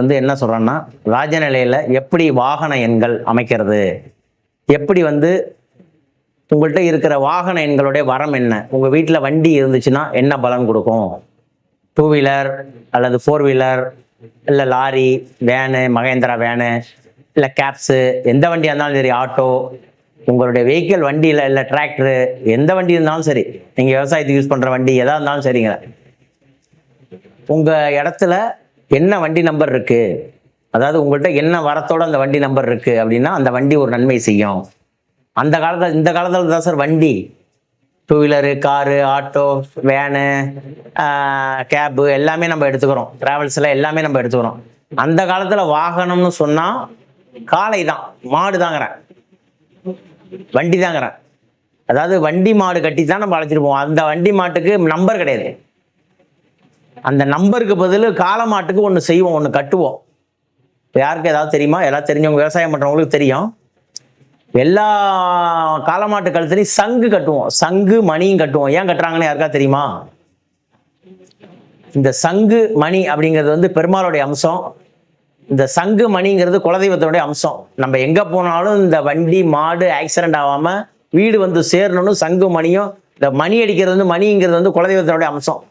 வந்து என்ன சொல்றேன்னா ராஜநிலையில் எப்படி வாகன எண்கள் அமைக்கிறது? எப்படி வந்து உங்கள்கிட்ட இருக்கிற வாகன எண்களுடைய வரம் என்ன? உங்கள் வீட்டில் வண்டி இருந்துச்சுன்னா என்ன பலன் கொடுக்கும்? டூ வீலர் அல்லது ஃபோர் வீலர் இல்லை லாரி வேனு மகேந்திரா வேனு இல்லை கேப்ஸு எந்த வண்டியாக இருந்தாலும் சரி ஆட்டோ உங்களுடைய வெஹிக்கிள் வண்டியில் இல்லை டிராக்டரு எந்த வண்டி இருந்தாலும் சரி நீங்கள் விவசாயத்துக்கு யூஸ் பண்ணுற வண்டி எதாக இருந்தாலும் சரிங்க. உங்கள் இடத்துல என்ன வண்டி நம்பர் இருக்குது அதாவது உங்கள்கிட்ட என்ன வரத்தோட அந்த வண்டி நம்பர் இருக்குது அப்படின்னா அந்த வண்டி ஒரு நன்மை செய்யும். அந்த காலத்தில் இந்த காலத்தில் தான் சார் வண்டி. Two wheeler car auto van cab எல்லாமே நம்ம எடுத்துக்கிறோம். ட்ராவல்ஸில் எல்லாமே நம்ம எடுத்துக்கிறோம். அந்த காலத்தில் வாகனம்னு சொன்னால் காளை தான் மாடு தாங்கிறேன். வண்டி தாங்கிறேன். அதாவது வண்டி மாடு கட்டி தான் நம்ம அழைச்சிட்டு போவோம். அந்த வண்டி மாட்டுக்கு நம்பர் கிடையாது. அந்த நம்பருக்கு பதில் காளை மாட்டுக்கு ஒன்று செய்வோம் ஒன்று கட்டுவோம். இப்போ யாருக்கு ஏதாவது தெரியுமா? எல்லாம் தெரிஞ்சவங்க விவசாயம் பண்ணுறவங்களுக்கு தெரியும். எல்லா காலமாட்டு கழுத்துலையும் சங்கு கட்டுவோம். சங்கு மணியும் கட்டுவோம். ஏன் கட்டுறாங்கன்னு யாருக்கா தெரியுமா? இந்த சங்கு மணி அப்படிங்கிறது வந்து பெருமாளுடைய அம்சம். இந்த சங்கு மணிங்கிறது குலதெய்வத்தினுடைய அம்சம். நம்ம எங்கே போனாலும் இந்த வண்டி மாடு ஆக்சிடென்ட் ஆகாமல் வீடு வந்து சேரணும்னு சங்கு மணியும் இந்த மணி அடிக்கிறது வந்து மணிங்கிறது வந்து குலதெய்வத்தினுடைய அம்சம்.